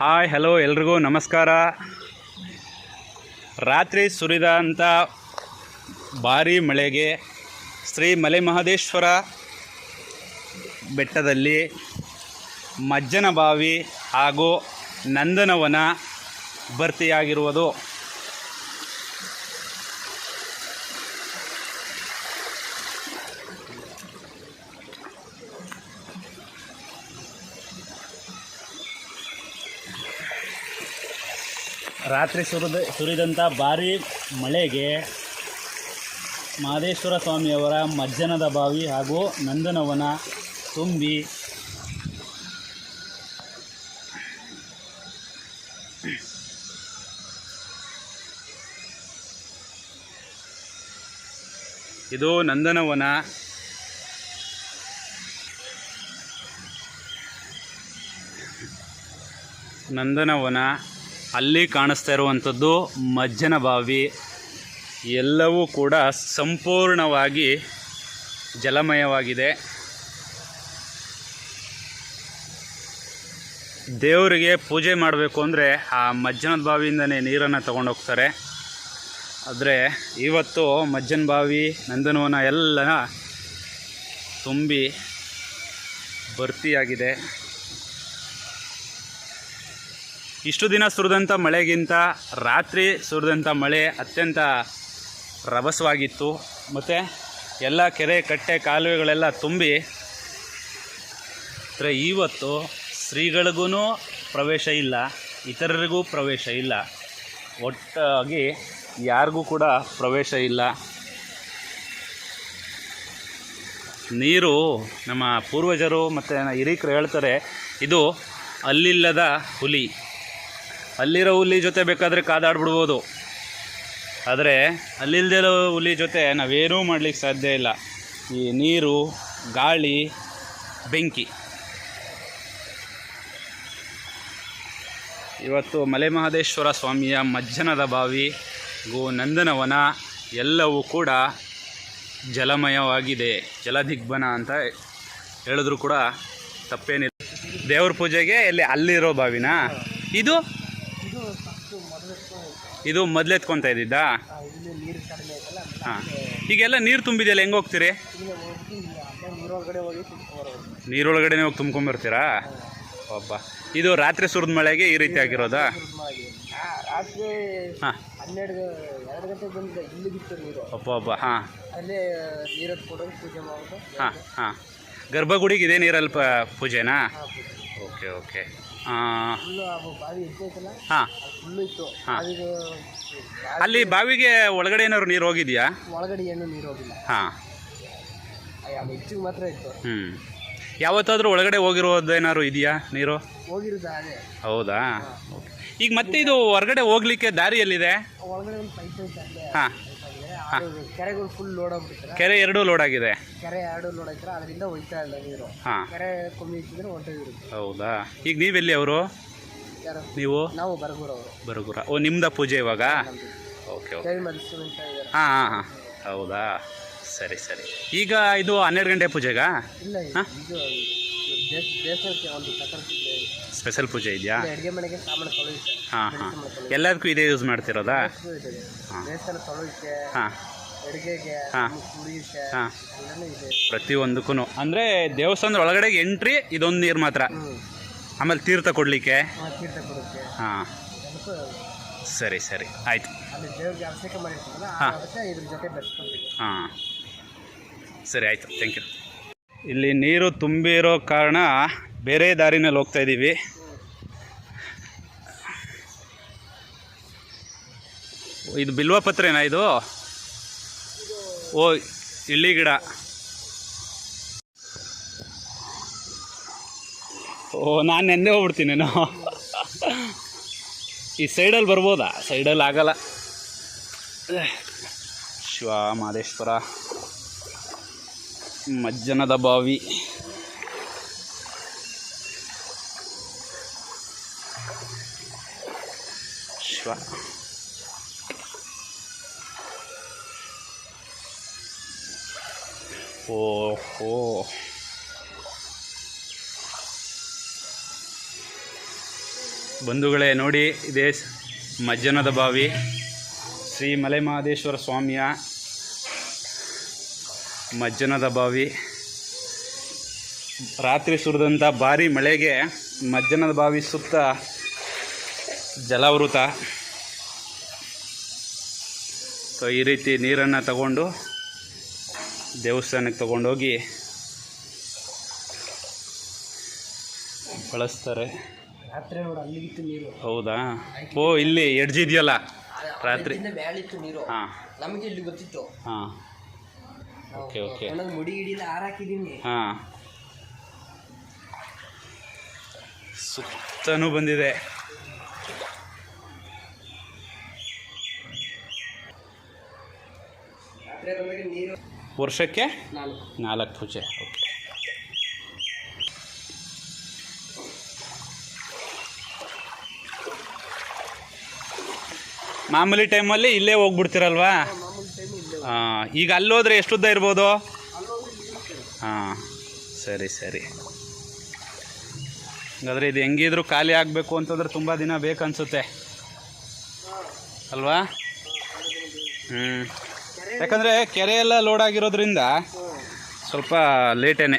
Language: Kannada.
ಹಾಯ್ ಹಲೋ ಎಲ್ರಿಗೂ ನಮಸ್ಕಾರ. ರಾತ್ರಿ ಸುರಿದಂಥ ಭಾರೀ ಮಳೆಗೆ ಶ್ರೀ ಮಲೆ ಮಹದೇಶ್ವರ ಬೆಟ್ಟದಲ್ಲಿ ಮಜ್ಜನ ಬಾವಿ ಹಾಗೂ ನಂದನವನ ಭರ್ತಿಯಾಗಿರುವುದು. ರಾತ್ರಿ ಸುರಿದ ಸುರಿದಂಥ ಭಾರೀ ಮಳೆಗೆ ಮಹದೇಶ್ವರ ಸ್ವಾಮಿಯವರ ಮಜ್ಜನದ ಬಾವಿ ಹಾಗೂ ನಂದನವನ ತುಂಬಿ ಇದು ನಂದನವನ ನಂದನವನ ಅಲ್ಲಿ ಕಾಣಿಸ್ತಾ ಇರುವಂಥದ್ದು ಮಜ್ಜನ ಬಾವಿ. ಎಲ್ಲವೂ ಕೂಡ ಸಂಪೂರ್ಣವಾಗಿ ಜಲಮಯವಾಗಿದೆ. ದೇವರಿಗೆ ಪೂಜೆ ಮಾಡಬೇಕು ಅಂದರೆ ಆ ಮಜ್ಜನದ ಬಾವಿಯಿಂದನೇ ನೀರನ್ನು ತಗೊಂಡೋಗ್ತಾರೆ ಆದರೆ ಇವತ್ತು ಮಜ್ಜನ ಬಾವಿ, ನಂದನವನ ಎಲ್ಲ ತುಂಬಿ ಭರ್ತಿಯಾಗಿದೆ. ಇಷ್ಟು ದಿನ ಸುರಿದಂಥ ಮಳೆಗಿಂತ ರಾತ್ರಿ ಸುರಿದಂಥ ಮಳೆ ಅತ್ಯಂತ ರಭಸವಾಗಿತ್ತು. ಮತ್ತು ಎಲ್ಲ ಕೆರೆ, ಕಟ್ಟೆ, ಕಾಲುವೆಗಳೆಲ್ಲ ತುಂಬಿ ಆದರೆ ಇವತ್ತು ಶ್ರೀಗಳಿಗೂ ಪ್ರವೇಶ ಇಲ್ಲ, ಇತರರಿಗೂ ಪ್ರವೇಶ ಇಲ್ಲ. ಒಟ್ಟಾಗಿ ಯಾರಿಗೂ ಕೂಡ ಪ್ರವೇಶ ಇಲ್ಲ. ನೀರು ನಮ್ಮ ಪೂರ್ವಜರು ಮತ್ತು ಹಿರೀಕರು ಹೇಳ್ತಾರೆ, ಇದು ಅಲ್ಲಿಲ್ಲದ ಹುಲಿ. ಅಲ್ಲಿರೋ ಹುಲಿ ಜೊತೆ ಬೇಕಾದರೆ ಕಾದಾಡ್ಬಿಡ್ಬೋದು. ಆದರೆ ಅಲ್ಲಿಲ್ದೇ ಇರೋ ಹುಲಿ ಜೊತೆ ನಾವೇನೂ ಮಾಡಲಿಕ್ಕೆ ಸಾಧ್ಯ ಇಲ್ಲ. ಈ ನೀರು, ಗಾಳಿ, ಬೆಂಕಿ. ಇವತ್ತು ಮಲೆ ಮಹದೇಶ್ವರ ಸ್ವಾಮಿಯ ಮಜ್ಜನದ ಬಾವಿ, ಗೋ ನಂದನವನ, ಎಲ್ಲವೂ ಕೂಡ ಜಲಮಯವಾಗಿದೆ. ಜಲದಿಗ್ಬನ ಅಂತ ಹೇಳಿದ್ರು ಕೂಡ ತಪ್ಪೇನಿಲ್ಲ. ದೇವ್ರ ಪೂಜೆಗೆ ಎಲ್ಲಿ ಅಲ್ಲಿರೋ ಬಾವಿನಾ? ಇದು ಇದು ಮೊದ್ಲೆ ಎತ್ಕೊಂತ ಇದು ಮೊದಲೆತ್ಕೊತಾ ಇದ್ದಿದ್ದಾ? ಹಾಂ. ಈಗೆಲ್ಲ ನೀರು ತುಂಬಿದೆಯಲ್ಲ, ಹೆಂಗೆ ಹೋಗ್ತೀರಿ? ನೀರೊಳಗಡೆ ಹೋಗಿ ತುಂಬ್ಕೊಂಬರ್ತೀರಾ ಒಬ್ಬ ಇದು ರಾತ್ರಿ ಸುರಿದ ಮಳೆಗೆ ಈ ರೀತಿ ಆಗಿರೋದಾ? ಹಾಂ. ಹಾಂ ಅಲ್ಲೇ ಹಾಂ. ಹಾಂ ಗರ್ಭಗುಡಿಗೆ ಇದೇ ನೀರಲ್ಲಿ ಪೂಜೆನಾ? Okay okay. ಹಾಂ. ಅಲ್ಲಿ ಬಾವಿಗೆ ಒಳಗಡೆ ಏನಾದ್ರು ನೀರು ಹೋಗಿದೆಯಾ? ಒಳಗಡೆ ಏನು ನೀರು ಹೋಗಿಲ್ಲ. ಹಾಂ. ಹೆಚ್ಚಿಗೆ ಮಾತ್ರ ಇತ್ತು. ಹ್ಞೂ ಯಾವತ್ತಾದರೂ ಒಳಗಡೆ ಹೋಗಿರೋದೇನಾದ್ರು ಇದೆಯಾ ನೀರು? ಹೋಗಿರೋದು ಅದೇ ಹೌದಾ? ಓಕೆ. ಈಗ ಮತ್ತೆ ಇದು ಹೊರಗಡೆ ಹೋಗ್ಲಿಕ್ಕೆ ದಾರಿಯಲ್ಲಿದೆ? ಒಳಗಡೆ ಒಂದು ಪೈಪ್ ಹಾಂ. ಕೆರೆಗಳು ಫುಲ್ ಲೋಡ್ ಆಗ್ಬಿಡ್ತಾರೆ ಕೆರೆ ಎರಡೂ ಲೋಡ್ ಆಗಿದೆ. ಕೆರೆ ಎರಡು ಲೋಡ್ ಐತ್ರ ಅದರಿಂದ ಹೋಯ್ತಾ ಇಲ್ಲ ನೀರು. ಹಾಂ. ಕೆರೆ ಕಮ್ಮಿ ಇಟ್ಟಿದ್ರೆ ಹೊಂಟೋಗಿರುತ್ತೆ ಹೌದಾ? ಈಗ ನೀವೆಲ್ಲಿ ಅವರು? ಯಾರು? ನೀವು? ನಾವು ಬರಗೂರು ಅವರು. ಬರಗುರ. ಓ ನಿಮ್ದ ಪೂಜೆ ಇವಾಗ? Okay okay. ಅಂತ ಇದ್ದಾರೆ. ಹಾಂ ಹಾಂ ಹಾಂ. ಹೌದಾ? ಸರಿ ಸರಿ. ಈಗ ಇದು ಹನ್ನೆರಡು ಗಂಟೆ ಪೂಜೆಗಾ? ಇಲ್ಲ ಹಾಂ? ಇದು ದೇಶ ದೇಶಕ್ಕೆ ಒಂದು ತಕರ್ತಿದೆ ಸ್ಪೆಷಲ್ ಪೂಜೆ ಇದೆಯಾ? ಅಡುಗೆ ಮನೆಗೆ ಸಾಮಾನು ತೊಳೆಯುತ್ತೆ ಹಾಂ ಹಾಂ. ಎಲ್ಲದಕ್ಕೂ ಇದೇ ಯೂಸ್ ಮಾಡ್ತಿರೋದಾ. ದೇವಸ್ಥಾನ ತೊಳೆಯುತ್ತೆ ಹಾಂ. ಅಡುಗೆಗೆ ಹಾ. ಕುಡಿಯುತ್ತೆ ಹಾಂ. ಎಲ್ಲನೂ ಇದೆ. ಪ್ರತಿಯೊಂದಕ್ಕೂ ಅಂದರೆ ದೇವಸ್ಥಾನದ ಒಳಗಡೆ ಎಂಟ್ರಿ ಇದೊಂದು ನೀರು ಮಾತ್ರ. ಆಮೇಲೆ ತೀರ್ಥ ಕೊಡಲಿಕ್ಕೆ. ತೀರ್ಥ ಕೊಡುತ್ತೆ ಹಾಂ. ಸರಿ ಸರಿ. ಆಯಿತು. ಅಲ್ಲಿ ದೇವ್ರಿಗೆ ಅಭಿಷೇಕ ಮಾಡಿರ್ತೀವಲ್ಲ ಹಾ. ಅದಕ್ಕೆ ಇದ್ರ ಜೊತೆ ಬೆರೆಸ್ಕೊಂತೀವಿ ಹಾಂ. ಸರಿ ಆಯಿತು. ಥ್ಯಾಂಕ್ ಯು ಇಲ್ಲಿ ನೀರು ತುಂಬಿರೋ ಕಾರಣ ಬೇರೆ ದಾರಿನಲ್ಲಿ ಹೋಗ್ತಾ ಇದ್ದೀವಿ ಇದು ಬಿಲ್ವ ಪತ್ರೆನಾ ಇದು? ಓ ಇಳ್ಳಿ ಗಿಡ. ಓ, ನಾನು ಎಂದೇ ಹೋಗ್ಬಿಡ್ತೀನಿ ನಾನು. ಈ ಸೈಡಲ್ಲಿ ಬರ್ಬೋದಾ? ಸೈಡಲ್ಲಿ ಆಗಲ್ಲ. ಶಿವ ಮಹದೇಶ್ವರ. ಮಜ್ಜನದ ಬಾವಿ. ಶಿವ. ಓಹೋ ಬಂಧುಗಳೇ, ನೋಡಿ, ಇದೇ ಮಜ್ಜನದ ಬಾವಿ. ಶ್ರೀ ಮಲೆಮಹದೇಶ್ವರ ಸ್ವಾಮಿಯ ಮಜ್ಜನದ ಬಾವಿ. ರಾತ್ರಿ ಸುರಿದಂಥ ಭಾರಿ ಮಳೆಗೆ ಮಜ್ಜನದ ಬಾವಿ ಸುತ್ತ ಜಲಾವೃತ. ಸೊ ಈ ರೀತಿ ನೀರನ್ನು ತಗೊಂಡು ದೇವಸ್ಥಾನಕ್ಕೆ ತಗೊಂಡೋಗಿ ಬಳಸ್ತಾರೆ. ಹೌದಾ? ಓ ಇಲ್ಲಿ ಎಡ್ಜ್ ಇದೆಯಲ್ಲ ರಾತ್ರಿ ನೀರು. ಹಾಂ. ನಮಗೆ ಇಲ್ಲಿ ಗೊತ್ತಿತ್ತು. ಹಾಂ. Okay okay. ಮುಡಿ ಗಿಡಿಲ್ಲ ಹಾರಾಕಿದೀನಿ. ಹಾಂ. ಸುತ್ತನೂ ಬಂದಿದೆ ರಾತ್ರಿ ಬಂದಾಗ ನೀರು ವರ್ಷಕ್ಕೆ? ನಾಲ್ಕು. ಪೂಜೆ ಓಕೆ. ಮಾಮೂಲಿ ಟೈಮಲ್ಲಿ ಇಲ್ಲೇ ಹೋಗ್ಬಿಡ್ತೀರಲ್ವಾ? ಹಾಂ ಈಗ ಅಲ್ಲೋದ್ರೆ ಎಷ್ಟುದ್ದ ಇರ್ಬೋದು? ಹಾಂ ಸರಿ ಸರಿ. ಹಾಗಾದ್ರೆ ಇದು ಹೆಂಗಿದ್ರು ಖಾಲಿ ಆಗಬೇಕು ಅಂತಂದ್ರೆ ತುಂಬ ದಿನ ಬೇಕನ್ಸುತ್ತೆ. ಅಲ್ವಾ? ಹ್ಞೂ ಯಾಕಂದರೆ ಕೆರೆ ಎಲ್ಲ ಲೋಡ್ ಆಗಿರೋದ್ರಿಂದ ಸ್ವಲ್ಪ ಲೇಟೇನೆ